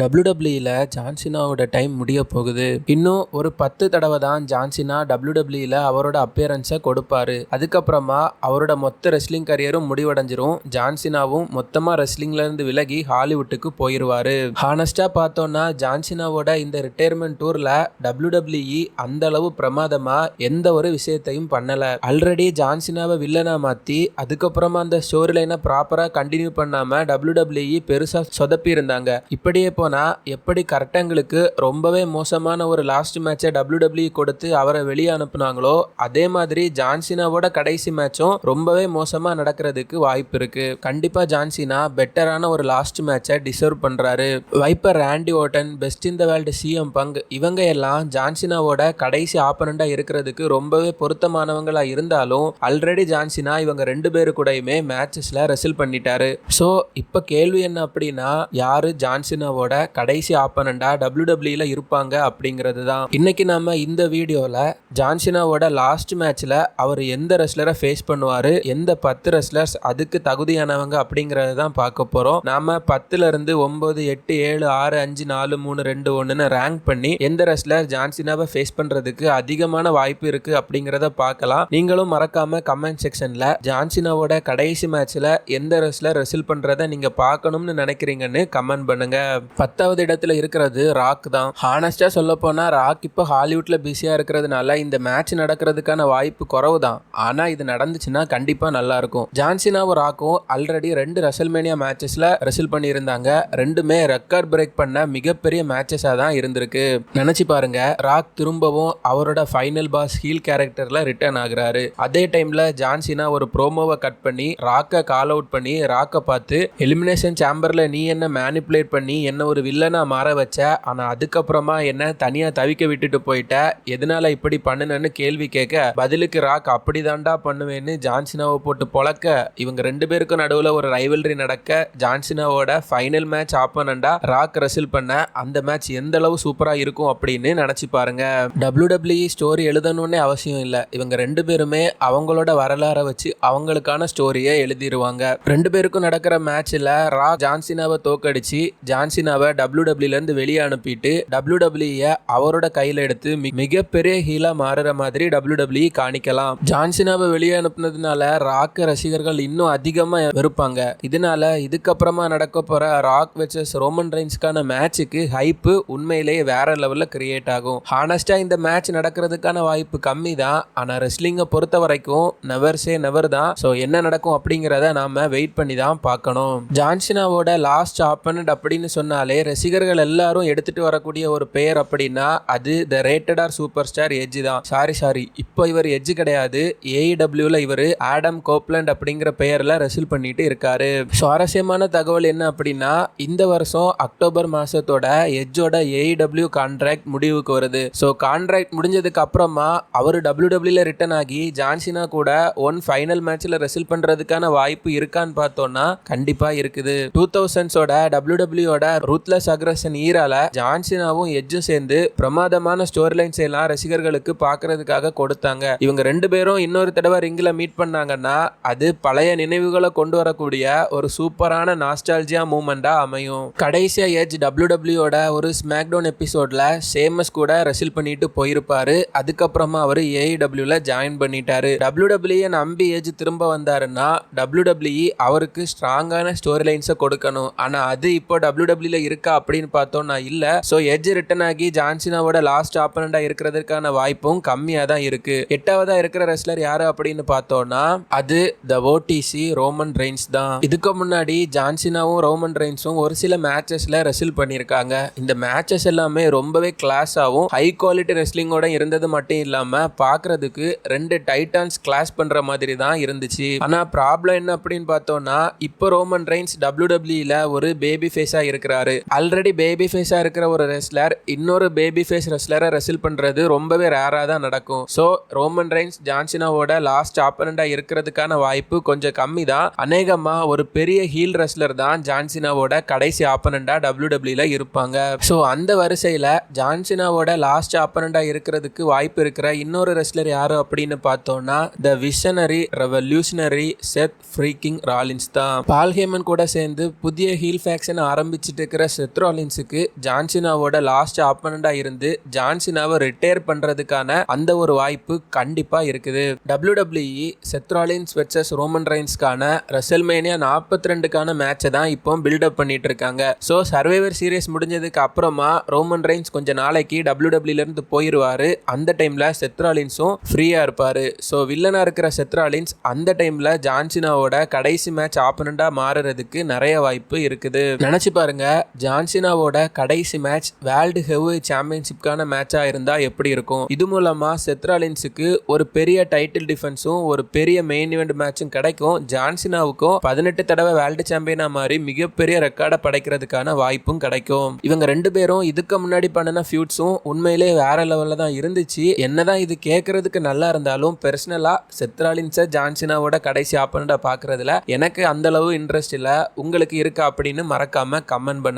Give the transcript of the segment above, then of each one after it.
டபிள்யூடபிள்யூல ஜான்சினாவோட time முடிய போகுது. இன்னும் ஒரு பத்து தடவை தான் ஜான்சினா டபிள்யூடபிள்யூல அவரோட அப்பியரன்ஸை கொடுப்பாரு. அதுக்கப்புறமா அவரோட மொத்த ரெஸ்லிங் கரியரும் முடிவடைஞ்சிரும். ஜான்சினாவும் மொத்தமா ரெஸ்லிங்ல இருந்து விலகி ஹாலிவுட்டுக்கு போயிருவாரு. ஹானஸ்டா பார்த்தோம்னா ஜான்சினாவோட இந்த ரிட்டையர்மெண்ட் டூர்ல டபிள்யூடபிள்யூஇ அந்த அளவு பிரமாதமா எந்த ஒரு விஷயத்தையும் பண்ணல. ஆல்ரெடி ஜான்சினாவை வில்லனா மாத்தி அதுக்கப்புறமா அந்த ஸ்டோரி லைனை ப்ராப்பரா கண்டினியூ பண்ணாம டபிள்யூடபிள்யூஇ பெருசா சொதப்பி இருந்தாங்க இப்படியே போனால் எப்படி கரெக்டங்களுக்கு ரொம்பவே மோசமான ஒரு லாஸ்ட் மேட்சை டபிள்யூடபிள்யூ கொடுத்து அவரை வெளியே அனுப்புனாங்களோ அதே மாதிரி ஜான்சினாவோட கடைசி மேட்சும் ரொம்பவே மோசமாக நடக்கிறதுக்கு வாய்ப்பு இருக்குது கண்டிப்பாக ஜான்சினா பெட்டரான ஒரு லாஸ்ட் மேட்சை டிசர்வ் பண்ணுறாரு Viper Randy Orton best in the world CM Punk இவங்க எல்லாம் ஜான்சினாவோட கடைசி ஆப்பனண்டாக இருக்கிறதுக்கு ரொம்பவே பொருத்தமானவங்களாக இருந்தாலும் ஆல்ரெடி ஜான்சினா இவங்க ரெண்டு பேரு கூடயுமே மேட்சஸில் ரெசில் பண்ணிட்டாரு. ஸோ இப்போ கேள்வி என்ன அப்படின்னா யார் ஜான்சினாவோட கடைசி ஆப்பனண்டா டபிள்யூடபிள்யூல இருப்பாங்க அப்படிங்கிறது தான் இன்னைக்கு நம்ம இந்த வீடியோல ஜான்சினாவோட லாஸ்ட் மேட்ச்ல அவர் எந்த ரெஸ்லரை ஃபேஸ் பண்ணுவாரு எந்த பத்து ரெஸ்லர்ஸ் அதுக்கு தகுதியானவங்க அப்படிங்கறது தான் பார்க்க போறோம். நாம பத்துல இருந்து ஒன்பது எட்டு ஏழு ஆறு அஞ்சு நாலு மூணு ரெண்டு ஒன்றுன்னு ரேங்க் பண்ணி எந்த ரெஸ்லர் ஜான்சினாவை ஃபேஸ் பண்றதுக்கு அதிகமான வாய்ப்பு இருக்கு அப்படிங்கிறத பார்க்கலாம். நீங்களும் மறக்காம கமெண்ட் செக்ஷன்ல ஜான்சினாவோட கடைசி மேட்ச்ல எந்த ரெஸ்லர் ரெசில் பண்றதை நீங்க பார்க்கணும்னு நினைக்கிறீங்கன்னு கமெண்ட் பண்ணுங்க. பத்தாவது இடத்துல இருக்கிறது ராக் தான். ஹானஸ்டாக சொல்ல போனால் ராக் இப்போ ஹாலிவுட்டில் பிஸியாக இருக்கிறதுனால இந்த மேட்ச் நடக்கிறதுக்கான வாய்ப்பு குறவு தான். ஆனால் இது நடந்துச்சுன்னா கண்டிப்பாக நல்லாயிருக்கும் ஜான்சினாவும் ராக்கும் ஆல்ரெடி ரெண்டு ரசல்மேனியா மேட்சஸில் ரெசில் பண்ணியிருந்தாங்க. ரெண்டுமே ரெக்கார்ட் பிரேக் பண்ண மிகப்பெரிய மேட்சஸாக தான் இருந்திருக்கு. நினச்சி பாருங்க ராக் திரும்பவும் அவரோட ஃபைனல் பாஸ் ஹீல் கேரக்டரில் ரிட்டர்ன் ஆகுறாரு. அதே டைமில் ஜான்சினா ஒரு ப்ரோமோவை கட் பண்ணி ராக்கை கால் அவுட் பண்ணி ராக்கை பார்த்து எலிமினேஷன் சேம்பரில் நீ என்ன மேனிப்புலேட் பண்ணி என்ன ஒரு வில்லனாக மாற வச்ச ஆனால் அதுக்கப்புறமா என்ன தனியாக தவிக்க விட்டுட்டு போயிட்ட எதனால இப்படி பண்ணுனன்னு கேள்வி கேட்க பதிலுக்கு ராக் அப்படிதான்டா பண்ணுவேன்னு ஜான்சினாவை போட்டு பொழக்க இவங்க ரெண்டு பேருக்கும் நடுவில் ஒரு ரைவல்ரி நடக்க ஜான்சினாவோட ஃபைனல் மேட்ச் ஆப்பனண்டா ராக் ரெசில் பண்ண அந்த மேட்ச் எந்த அளவு சூப்பராக இருக்கும் அப்படின்னு நினச்சி பாருங்க. டபிள்யூ ஸ்டோரி எழுதணும்னே அவசியம் இல்லை. இவங்க ரெண்டு பேருமே அவங்களோட வரலாறை வச்சு அவங்களுக்கான ஸ்டோரியை எழுதிடுவாங்க ரெண்டு பேருக்கும் நடக்கிற மேட்ச்சில் ரா ஜான்சினாவை தோக்கடிச்சு ஜான்சினாவை டபிள்யூ இருந்து வெளியே அனுப்பிட்டு டபிள்யூ அவரோட கையில் எடுத்து மி- மிகப்பெரிய ஹீலா மாறுற மாதிரி டபிள்யூ காணிக்கலாம். ஜான்சினாவை வெளியே அனுப்புனதுனால ராக் ரசிகர்கள் இன்னும் அதிகமாக வெறுப்பாங்க. இதனால இதுக்கப்புறமா நடக்க போகிற ராக் வெர்சஸ் ரோமன் ரைன்ஸ்க்கான மேட்சுக்கு ஹைப்பு உண்மையிலேயே வேற லெவலில் கிரியேட் ஆகும். ஹானஸ்டா இந்த மேட்ச் நடக்கிறதுக்கான வாய்ப்பு கம்மி தான். ஆனால் ரெஸ்லிங்கை பொறுத்த வரைக்கும் நெவர் சே நெவர் தான். ஸோ என்ன நடக்கும் அப்படிங்கிறத நாம வெயிட் பண்ணி தான் பார்க்கணும். ஜான்சினாவோட லாஸ்ட் ஆப்பனட் அப்படின்னு சொன்னாலே ரசிகர்கள் எல்லாரும் எடுத்துட்டு வரக்கூடிய ஒரு பெயர் அப்படின்னா அது the rated R super star Edge தான். சாரி சாரி இப்போ இவர் எஜ் கிடையாது. ஏஇடபிள்யூல இவர் ஆடம் கோப்லண்ட் அப்படிங்கிற பெயர்ல ரெசில் பண்ணிட்டு இருக்காரு. சுவாரஸ்யமான தகவல் என்ன அப்படின்னா இந்த வருஷம் அக்டோபர் மாசத்தோட எஜ்ஜோட ஏஇடபிள்யூ கான்ட்ராக்ட் முடிவுக்கு வருது. ஸோ கான்ட்ராக்ட் முடிஞ்சதுக்கு அப்புறமா அவர் டபிள்யூடபிள்யூல ரிட்டர்ன் ஆகி ஜான்சினா கூட ஒன் ஃபைனல் மேட்ச்ல ரெசில் பண்றதுக்கான வாய்ப்பு இருக்கான்னு பார்த்தோம்னா கண்டிப்பா இருக்குது. டூ தௌசண்ட்ஸோட டபிள்யூடபிள்யூட ரூத்லெஸ் அக்ரஷன் ஈரால ஜான்சினாவும் எஜ்ஜும் சேர்ந்து பிரமாதமான ஸ்டோரி லைன்ஸ் எல்லாம் ரசிகர்களுக்கு பார்க்கறதுக்காக கொடுத்தாங்க. இவங்க ரெண்டு பேரும் இன்னொரு தடவை ரிங்கில் மீட் பண்ணாங்கன்னா அது பழைய நினைவுகளை கொண்டு வரக்கூடிய ஒரு சூப்பரான நாஸ்டால்ஜியா மூமெண்டா அமையும். கடைசியா எஜ் டபிள்யூடபிள்யூட ஒரு ஸ்மாக்டவுன் எபிசோட்ல சேமஸ் கூட ரெசில் பண்ணிட்டு போயிருப்பாரு. அதுக்கப்புறமா அவர் ஏஇடபிள்யூல ஜாயின் பண்ணிட்டாரு. டபிள்யூடபிள்யூ நம்பி ஏஜ் திரும்ப வந்தாருன்னா டபிள்யூடபிள்யூ அவருக்கு ஸ்ட்ராங்கான ஸ்டோரி லைன்ஸை கொடுக்கணும். ஆனா அது இப்போ டபிள்யூடபிள்யூல இருக்கா அப்படின்னு பார்த்தோம்னா இல்லை. ஸோ எஜ் ரிட்டர்ன் ஆகி ஜான்சினாவோட லாஸ்ட் ஆப்பனண்டாக இருக்கிறதுக்கான வாய்ப்பும் கம்மியாக தான் இருக்கு. எட்டாவதா இருக்கிற ரெஸ்லர் யாரு அப்படின்னு பார்த்தோம்னா அது த ஓடிசி ரோமன் ரெயின்ஸ் தான். இதுக்கு முன்னாடி ஜான்சினாவும் ரோமன் ரெயின்ஸும் ஒரு சில மேட்சஸ்ல ரெசில் பண்ணியிருக்காங்க. இந்த மேட்சஸ் எல்லாமே ரொம்பவே கிளாஸாகவும் ஹை குவாலிட்டி ரெஸ்லிங்கோட இருந்தது மட்டும் இல்லாம பார்க்கிறதுக்கு ரெண்டு டைட்டான்ஸ் கிளாஸ் பண்ற மாதிரி தான் இருந்துச்சு. ஆனா ப்ராப்ளம் என்ன அப்படின்னு பார்த்தோம்னா இப்போ ரோமன் ரெயின்ஸ் டபிள்யூடபிள்யூல ஒரு பேபி ஃபேஸாக இருக்கிறாரு. ஆல்ரெடி பேபி ஃபேஸாக இருக்கிற ஒரு ரெஸ்லர் இன்னொரு பேபி ஃபேஸ் ரெஸ்லரை ரெசில் பண்ணுறது ரொம்பவே ரேராக தான் நடக்கும். ஸோ ரோமன் ரைன்ஸ் ஜான்சினாவோட லாஸ்ட் ஆப்பனண்டாக இருக்கிறதுக்கான வாய்ப்பு கொஞ்சம் கம்மி தான். அநேகமாக ஒரு பெரிய ஹீல் ரெஸ்லர் தான் ஜான்சினாவோட கடைசி ஆப்பனண்டாக டபிள்யூ டபிள்யூல இருப்பாங்க. ஸோ அந்த வரிசையில் ஜான்சினாவோட லாஸ்ட் ஆப்பனண்டாக இருக்கிறதுக்கு வாய்ப்பு இருக்கிற இன்னொரு ரெஸ்லர் யார் அப்படின்னு பார்த்தோம்னா the visionary revolutionary Seth freaking Rollins தான். பால்ஹேமன் கூட சேர்ந்து புதிய ஹீல் ஃபேக்ஷன் ஆரம்பிச்சிட்டு இருக்கிற செத்ராலின்ஸுக்கு ஜான்சினாவோட லாஸ்ட் ஆப்பனண்டாக இருந்து ஜான்சினாவை ரிட்டையர் பண்ணுறதுக்கான அந்த ஒரு வாய்ப்பு கண்டிப்பாக இருக்குது. WWE Seth Rollins versus Roman ரைன்ஸ்க்கான WrestleMania நாற்பத்தி ரெண்டுக்கான மேட்சை தான் இப்போ பில்டப் பண்ணிட்டு இருக்காங்க. ஸோ சர்வைவர் சீரியஸ் முடிஞ்சதுக்கு அப்புறமா ரோமன் ரைன்ஸ் கொஞ்சம் நாளைக்கு டபிள்யூ டபிள்யூலேருந்து போயிடுவார் அந்த டைமில் செத்ராலின்ஸும் ஃப்ரீயாக இருப்பார். ஸோ வில்லனாக இருக்கிற செத்ராலின்ஸ் அந்த டைமில் ஜான்சினாவோட கடைசி மேட்ச் ஆப்பனண்டாக மாறுறதுக்கு நிறைய வாய்ப்பு இருக்குது. நினச்சி பாருங்கள் ஜான்சினாவோட கடைசி மேட்ச் வேர்ல்டு ஹெவி சாம்பியன்ஷிப்கான மேட்சாக இருந்தால் எப்படி இருக்கும்? இது மூலமாக செத்ராலின்ஸுக்கு ஒரு பெரிய டைட்டில் டிஃபென்ஸும் ஒரு பெரிய மெயின் இவெண்ட் மேட்சும் கிடைக்கும். ஜான்சினாவுக்கும் பதினெட்டு தடவை வேர்ல்டு சாம்பியனாக மாதிரி மிகப்பெரிய ரெக்கார்டை படைக்கிறதுக்கான வாய்ப்பும் கிடைக்கும். இவங்க ரெண்டு பேரும் இதுக்கு முன்னாடி பண்ணின ஃபியூட்ஸும் உண்மையிலே வேற லெவலில் தான் இருந்துச்சு. என்னதான் இது கேட்கறதுக்கு நல்லா இருந்தாலும் பர்சனலா செத்ராலின்ஸை ஜான்சினாவோட கடைசி ஆப்பனண்டா பார்க்குறதுல எனக்கு அந்தளவு இன்ட்ரெஸ்ட் இல்லை. உங்களுக்கு இருக்கா அப்படின்னு மறக்காமல் கமெண்ட் பண்ணுங்க.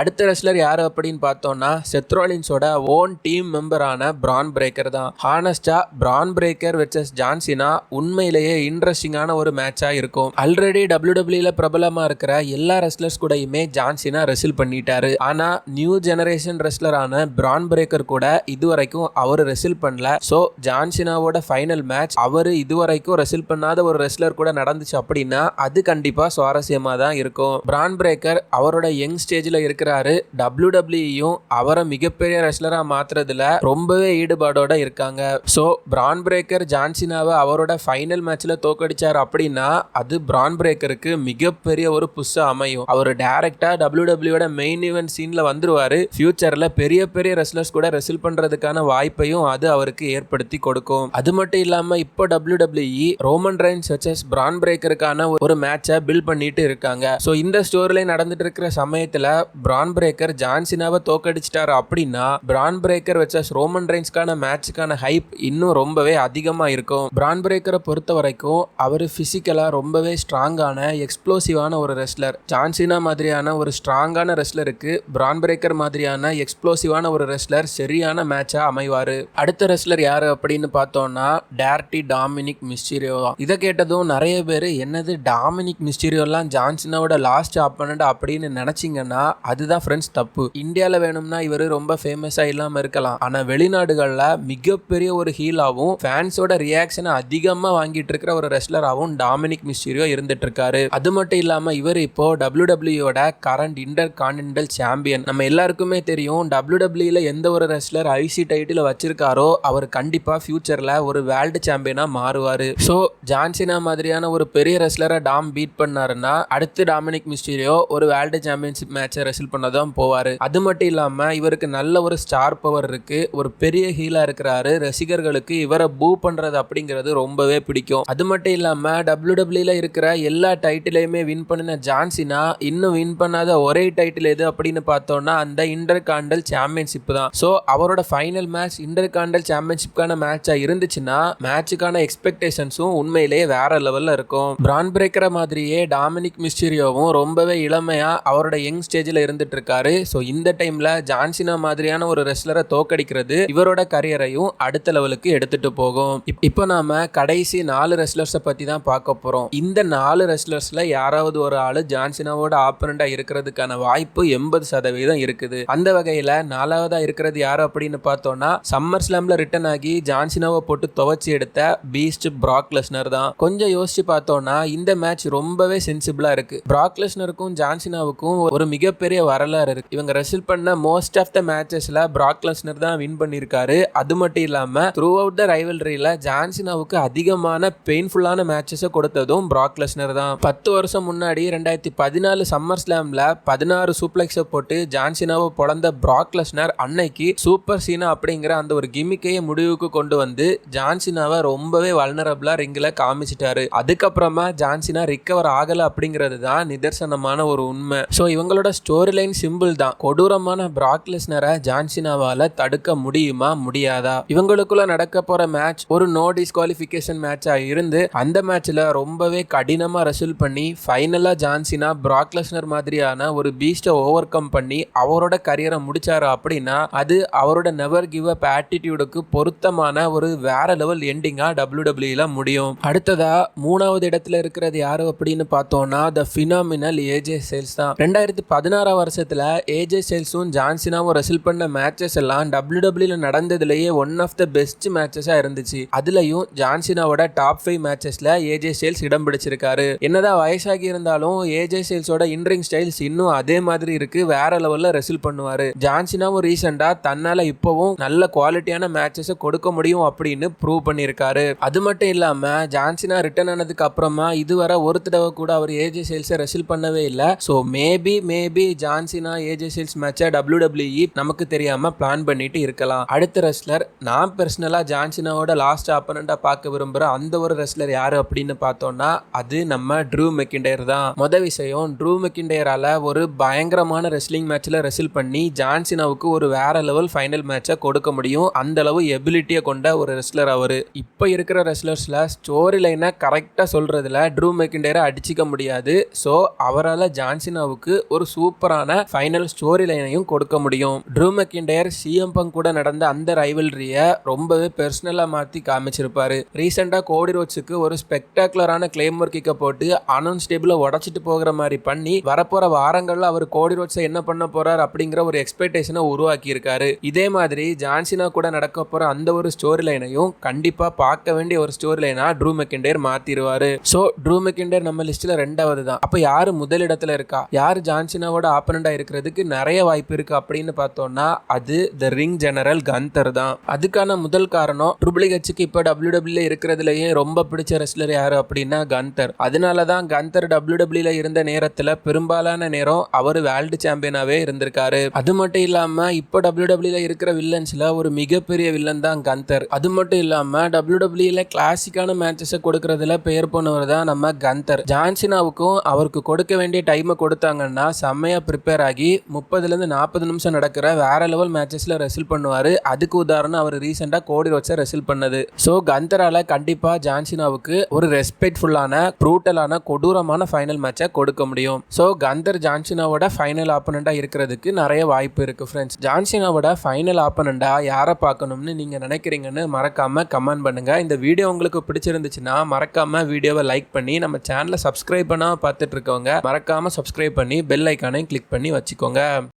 அடுத்த ரெஸ்லர் யாரு அப்படின்னு பார்த்தோம்னா செத்ரோலின்ஸோட ஓன் டீம் மெம்பரான பிரான் பிரேக்கர் தான். ஹானஸ்டா Bron Breakker versus John Cena உண்மையிலேயே இன்ட்ரெஸ்டிங்கான ஒரு மேட்சா இருக்கும். ஆல்ரெடி டபிள்யூடபிள்யூல பிரபலமா இருக்கிற எல்லா ரெஸ்லர்ஸ் கூடயுமே ஜான்சினா ரெசில் பண்ணிட்டாரு. ஆனா நியூ ஜெனரேஷன் ரெஸ்லரான பிரான் பிரேக்கர் கூட இதுவரைக்கும் அவர் ரெசில் பண்ணல. ஸோ ஜான்சினாவோட ஃபைனல் மேட்ச் அவர் இதுவரைக்கும் ரெசில் பண்ணாத ஒரு ரெஸ்லர் கூட நடந்துச்சு அப்படின்னா அது கண்டிப்பா சுவாரஸ்யமா தான் இருக்கும். பிரான் பிரேக்கர் அவரோட யங் ஸ்டேஜ்ல இருக்கிறாரு. டபிள்யூ டபிள்யூயும் அவரை மிகப்பெரிய ரெஸ்லராக மாத்துறதுல ரொம்பவே ஈடுபாடோட இருக்காங்க. ஸோ பிரான் பிரேக்கர் ஜான்சினாவை அவரோட ஃபைனல் மேட்ச்ல தோக்கடிச்சார் அப்படின்னா அது பிரான் பிரேக்கருக்கு மிகப்பெரிய ஒரு புஷ்ஷா அமையும். அவர் டைரக்டா டபிள்யூ டபிள்யூட மெயின் ஈவெண்ட் சீன்ல வந்துருவாரு. ஃபியூச்சர்ல பெரிய பெரிய ரெஸ்லர்ஸ் கூட ரெசில் பண்றதுக்கான வாய்ப்பையும் அது அவருக்கு ஏற்படுத்தி கொடுக்கும். அது மட்டும் இல்லாம இப்போ W W E Roman Reigns versus Bron பிரேக்கருக்கான ஒரு மேட்சை பில் பண்ணிட்டு இருக்காங்க. ஸோ இந்த ஸ்டோரில நடந்துட்டு இருக்கிற சமயத்துல பிரான் பிரேக்கர் ஜான்சினாவை தோக்கடிச்சிட்டாரு. அப்படின்னா பிரான் பிரேக்கர் வச்ச ரோமன் ரைன்ஸ்க்கான மேட்சுக்கான ஹைப் இன்னும் ரொம்பவே அதிகமாக இருக்கும். பிரான் பிரேக்கரை பொறுத்த வரைக்கும் அவர் ஃபிசிக்கலாக ரொம்பவே ஸ்ட்ராங்கான எக்ஸ்ப்ளோசிவான ஒரு ரெஸ்லர் ஜான்சினா மாதிரியான ஒரு ஸ்ட்ராங்கான ரெஸ்லருக்கு பிரான் பிரேக்கர் மாதிரியான எக்ஸ்ப்ளோசிவான ஒரு ரெஸ்லர் சரியான மேட்சாக அமைவார். அடுத்த ரெஸ்லர் யார் அப்படின்னு பார்த்தோம்னா டேர்டி டாமினிக் மிஸ்டீரியோ இதை கேட்டதும் நிறைய பேர் என்னது டாமினிக் மிஸ்டீரியோலாம் ஜான்சினாவோட லாஸ்ட் ஆப்பனண்ட் அப்படின்னு நினச்சிங்கன்னா அதுதான் ஃப்ரெண்ட்ஸ் தப்பு. இந்தியாவில் வேணும்னா இவர் ரொம்ப ஃபேமஸாக இல்லாமல் இருக்கலாம். ஆனால் வெளிநாடுகளில் மிகப்பெரிய ஒரு ஹீலாகவும் ஃபேன்ஸோட ரியாக்ஷனை அதிகமாக வாங்கிட்டு இருக்கிற ஒரு ரெஸ்லராகவும் டாமினிக் மிஸ்டீரியோ இருந்துட்டு இருக்காரு. அது மட்டும் இல்லாமல் இவர் இப்போ டபிள்யூ டபிள்யூட கரண்ட் இன்டர் கான்டினென்டல் சாம்பியன் நம்ம எல்லாருக்குமே தெரியும் டபிள்யூ டபிள்யூல எந்த ஒரு ரெஸ்லர் ஐசி டைட்டில் வச்சிருக்காரோ அவர் கண்டிப்பாக ஃபியூச்சரில் ஒரு வேர்ல்டு சாம்பியனாக மாறுவார். ஸோ ஜான்சினா மாதிரியான ஒரு பெரிய ரெஸ்லரை டாம் பீட் பண்ணாருன்னா அடுத்து டாமினிக் மிஸ்டீரியோ ஒரு வேர்ல்டு சாம்பியன்ஷிப் மேட்ச் ரெசில் பண்ண தான் போவார். அது மட்டும் இல்லாமல் இவருக்கு நல்ல ஒரு ஸ்டார் பவர் இருக்கு. ஒரு பெரிய ஹீலாக இருக்கிறாரு. ரசிகர்களுக்கு இவரை பூ பண்ணுறது அப்படிங்கிறது ரொம்பவே பிடிக்கும். அது மட்டும் இல்லாமல் டபிள்யூ டபிள்யூல இருக்கிற எல்லா டைட்டிலையுமே வின் பண்ணின ஜான்சினா இன்னும் வின் பண்ணாத ஒரே டைட்டில் எது அப்படின்னு பார்த்தோம்னா அந்த இன்டர் காண்டல் சாம்பியன்ஷிப் தான். ஸோ அவரோட ஃபைனல் மேட்ச் இன்டர் காண்டல் சாம்பியன்ஷிப்கான மேட்சாக இருந்துச்சுன்னா மேட்சுக்கான எக்ஸ்பெக்டேஷன்ஸும் உண்மையிலேயே வேற லெவலில் இருக்கும். பிரான் பிரேக்கரை மாதிரியே டாமினிக் மிஸ்டீரியோவும் ரொம்பவே இளமையாக அவரோட யங்ஸ் ஸ்டேஜில் இருந்துட்டு இருக்காரு ஸோ இந்த டைமில் ஜான்சினா மாதிரியான ஒரு ரெஸ்லரை தோக்கடிக்கிறது இவரோட கரியரையும் அடுத்த லெவலுக்கு எடுத்துட்டு போகும். இப்- இப்போ நாம கடைசி நாலு ரெஸ்லர்ஸை பற்றி தான் பார்க்க போகிறோம் இந்த நாலு ரெஸ்லர்ஸில் யாராவது ஒரு ஆள் ஜான்சினாவோட ஆப்பரண்டாக இருக்கிறதுக்கான வாய்ப்பு எண்பது சதவீதம் இருக்குது. அந்த வகையில் நாலாவதாக இருக்கிறது யார் அப்படின்னு பார்த்தோம்னா சம்மர் ஸ்லாமில் ரிட்டர்ன் ஆகி ஜான்சினாவை போட்டு துவச்சி எடுத்த பீஸ்ட் ப்ராக்லெஸ்னர் தான். கொஞ்சம் யோசிச்சு பார்த்தோம்னா இந்த மேட்ச் ரொம்பவே சென்சிபிளாக இருக்குது ப்ராக்லெஸ்னருக்கும் ஜான்சினாவுக்கும் ஒரு மிகப்பெரிய வரலாறு இருக்கு. இவங்க ரெசில் பண்ண மோஸ்ட் ஆஃப் த மேட்சஸ்ல பிராக் லெஸ்னர் தான் வின் பண்ணியிருக்காரு அது மட்டும் இல்லாம த்ரூ அவுட் த ரைவல்ரியில ஜான்சினாவுக்கு அதிகமான பெயின்ஃபுல்லான மேட்சஸை கொடுத்ததும் பிராக் லெஸ்னர் தான். பத்து வருஷம் முன்னாடி ரெண்டாயிரத்தி பதினாலு சம்மர் ஸ்லாம்ல பதினாறு சூப்ளெக்ஸை போட்டு ஜான்சினாவை பிறந்த பிராக் லெஸ்னர் அன்னைக்கு சூப்பர் சீனா அப்படிங்கிற அந்த ஒரு கிமிக்கையை முடிவுக்கு கொண்டு வந்து ஜான்சினாவை ரொம்பவே வல்னரபிளா ரிங்கில் காமிச்சிட்டாரு. அதுக்கப்புறமா ஜான்சினா ரிக்கவர் ஆகல அப்படிங்கிறது தான் நிதர்சனமான ஒரு உண்மை. ஸோ இவங்களோட ஸ்டோரி லைன் சிம்பிள் தான். கொடூரமான பிராக்லெஸ்னரை ஜான்சினாவால தடுக்க முடியுமா முடியாதா? இவங்களுக்குள்ள நடக்க போற மேட்ச் ஒரு நோ டிஸ்குவாலிபிகேஷன் மேட்சா இருந்து அந்த மேட்ச்ல ரொம்பவே கடினமா ரசூல் பண்ணி ஃபைனலா ஜான்சினா பிராக்லெஸ்னர் மாதிரியான ஒரு பீஸ்டை ஓவர் கம் பண்ணி அவரோட கரியரை முடிச்சாரு அப்படின்னா அது அவரோட நெவர் கிவ் அப் ஆட்டிடியூடுக்கு பொருத்தமான ஒரு வேற லெவல் எண்டிங்கா டபிள்யூ டபிள்யூல முடியும். அடுத்ததா மூணாவது இடத்துல இருக்கிறது யாரு அப்படின்னு பார்த்தோம்னா த ஃபினாமினல் ஏஜே சேல்ஸ் தான். ரெண்டாயிரத்தி பதினாறாம் வருஷத்தில் ஏஜே சேல்ஸும் ஜான்சினாவும் ரெசில் பண்ண மேட்சஸ் எல்லாம் டபிள்யூ டபிள்யூல நடந்ததுலேயே ஒன் ஆஃப் த பெஸ்ட் மேட்சஸாக இருந்துச்சு. அதுலயும் ஜான்சினாவோட டாப் ஃபைவ் மேட்சஸில் ஏஜே சேல்ஸ் இடம் பிடிச்சிருக்காரு. என்னதான் வயசாகி இருந்தாலும் ஏஜே சேல்ஸோட இன்ரிங் ஸ்டைல்ஸ் இன்னும் அதே மாதிரி இருக்கு. வேற லெவலில் ரெசில் பண்ணுவார். ஜான்சினாவும் ரீசெண்டாக தன்னால் இப்போவும் நல்ல குவாலிட்டியான மேட்சஸை கொடுக்க முடியும் அப்படின்னு ப்ரூவ் பண்ணியிருக்காரு. அது மட்டும் இல்லாமல் ஜான்சினா ரிட்டர்ன் ஆனதுக்கு அப்புறமா இதுவரை ஒரு தடவை கூட அவர் ஏஜே சேல்ஸை ரெசில் பண்ணவே இல்லை. So maybe maybe John Cena AJ Styles மேட்சை டபிள்யூ டபிள்யூஇ நமக்கு தெரியாம பிளான் பண்ணிட்டு இருக்கலாம். அடுத்த ரெஸ்லர் நான் பர்சனலா ஜான்சினாவோட லாஸ்ட் ஆப்பனண்டா பார்க்க விரும்புற அந்த ஒரு ரெஸ்லர் யாரு அப்படின்னு பார்த்தோம்னா அது நம்ம ட்ரூ மெக்கிண்டேர் தான். மொத விஷயம் ட்ரூ மெக்கிண்டேரால ஒரு பயங்கரமான ரெஸ்லிங் மேட்ச்ல ரெசில் பண்ணி ஜான்சினாவுக்கு ஒரு வேற லெவல் ஃபைனல் மேட்சை கொடுக்க முடியும். அந்த அளவு எபிலிட்டியை கொண்ட ஒரு ரெஸ்லர் அவரு. இப்போ இருக்கிற ரெஸ்லர்ஸ்ல ஸ்டோரி லைனை கரெக்டாக சொல்றதுல ட்ரூ மெக்கிண்டேரை அடிச்சிக்க முடியாது. ஸோ அவரால் ஜான்சினாவுக்கு ஒரு சூப்பரான ஃபைனல் ஸ்டோரி லைனையும் கொடுக்க முடியும். ட்ரூ மெக்கிண்டேர் சிஎம்பங் கூட நடந்த அந்த ரைவல்ரியை ரொம்பவே பெர்சனலாக மாற்றி காமிச்சிருப்பாரு. ரீசெண்டாக கோடி ரோட்ஸுக்கு ஒரு ஸ்பெக்டாகுலரான கிளைம் கிக்கை போட்டு அனௌன்ஸ்டேபிளை உடச்சிட்டு போகிற மாதிரி பண்ணி வரப்போகிற வாரங்களில் அவர் கோடி ரோட்ஸை என்ன பண்ண போறார் அப்படிங்கிற ஒரு எக்ஸ்பெக்டேஷனை உருவாக்கியிருக்காரு. இதே மாதிரி ஜான்சினா கூட நடக்க போகிற அந்த ஒரு ஸ்டோரி லைனையும் கண்டிப்பாக பார்க்க வேண்டிய ஒரு ஸ்டோரி லைனா ட்ரூ மெக்கிண்டேர் மாற்றிடுவார் ஸோ ட்ரூ மெக்கிண்டேர் நம்ம லிஸ்ட்டில் ரெண்டாவது தான் அப்போ யார் முதலிடத்தில் இருக்கா? யார் ஜான்சினா ஜான்சினாவோட ஆப்பனண்டாக இருக்கிறதுக்கு நிறைய வாய்ப்பு இருக்குது அப்படின்னு பார்த்தோம்னா அது த ரிங் ஜெனரல் கந்தர் தான். அதுக்கான முதல் காரணம் ட்ரிபிள் ஹெச்சுக்கு இப்போ டபிள்யூ டபிள்யூ இருக்கிறதுலயே ரொம்ப பிடிச்ச ரெஸ்லர் யார் அப்படின்னா கந்தர் அதனால தான் கந்தர் டபிள்யூ டபிள்யூல இருந்த நேரத்தில் பெரும்பாலான நேரம் அவர் வேர்ல்டு சாம்பியனாகவே இருந்திருக்காரு. அது மட்டும் இல்லாமல் இப்போ டபிள்யூ டபிள்யூல இருக்கிற வில்லன்ஸில் ஒரு மிகப்பெரிய வில்லன் தான் கந்தர் அது மட்டும் இல்லாமல் டபிள்யூ டபிள்யூல கிளாசிக்கான மேட்சஸை கொடுக்கறதுல பெயர் போனவர் தான் நம்ம கந்தர் ஜான்சினாவுக்கும் அவருக்கு கொடுக்க வேண்டிய டைமை கொடுத்தாங்கன்னா செம்மையாக ப்ரிப்பேர் ஆகி முப்பதுலேருந்து நாற்பது நிமிஷம் நடக்கிற வேற லெவல் மேட்சஸில் ரெசில் பண்ணுவார். அதுக்கு உதாரணம் அவர் ரீசெண்டாக கோடி வச்சா ரெசில் பண்ணது. ஸோ கந்தரால கண்டிப்பாக ஜான்சினாவுக்கு ஒரு ரெஸ்பெக்ட்ஃபுல்லான ப்ரூட்டலான கொடூரமான ஃபைனல் மேட்சை கொடுக்க முடியும். ஸோ கந்தர் ஜான்சினாவோட ஃபைனல் ஆப்பனண்டா இருக்கிறதுக்கு நிறைய வாய்ப்பு இருக்குது ஃப்ரெண்ட்ஸ் ஜான்சினாவோட ஃபைனல் ஆப்பனண்ட்டாக யாரை பார்க்கணும்னு நீங்கள் நினைக்கிறீங்கன்னு மறக்காம கமெண்ட் பண்ணுங்க. இந்த வீடியோ உங்களுக்கு பிடிச்சிருந்துச்சுன்னா மறக்காம வீடியோவை லைக் பண்ணி நம்ம சேனலை சப்ஸ்கிரைப் பண்ணால் பார்த்துட்ருக்கவங்க மறக்காமல் சப்ஸ்கிரைப் பண்ணி பெல் ஐக்கானையும் கிளிக் பண்ணி வச்சுக்கோங்க.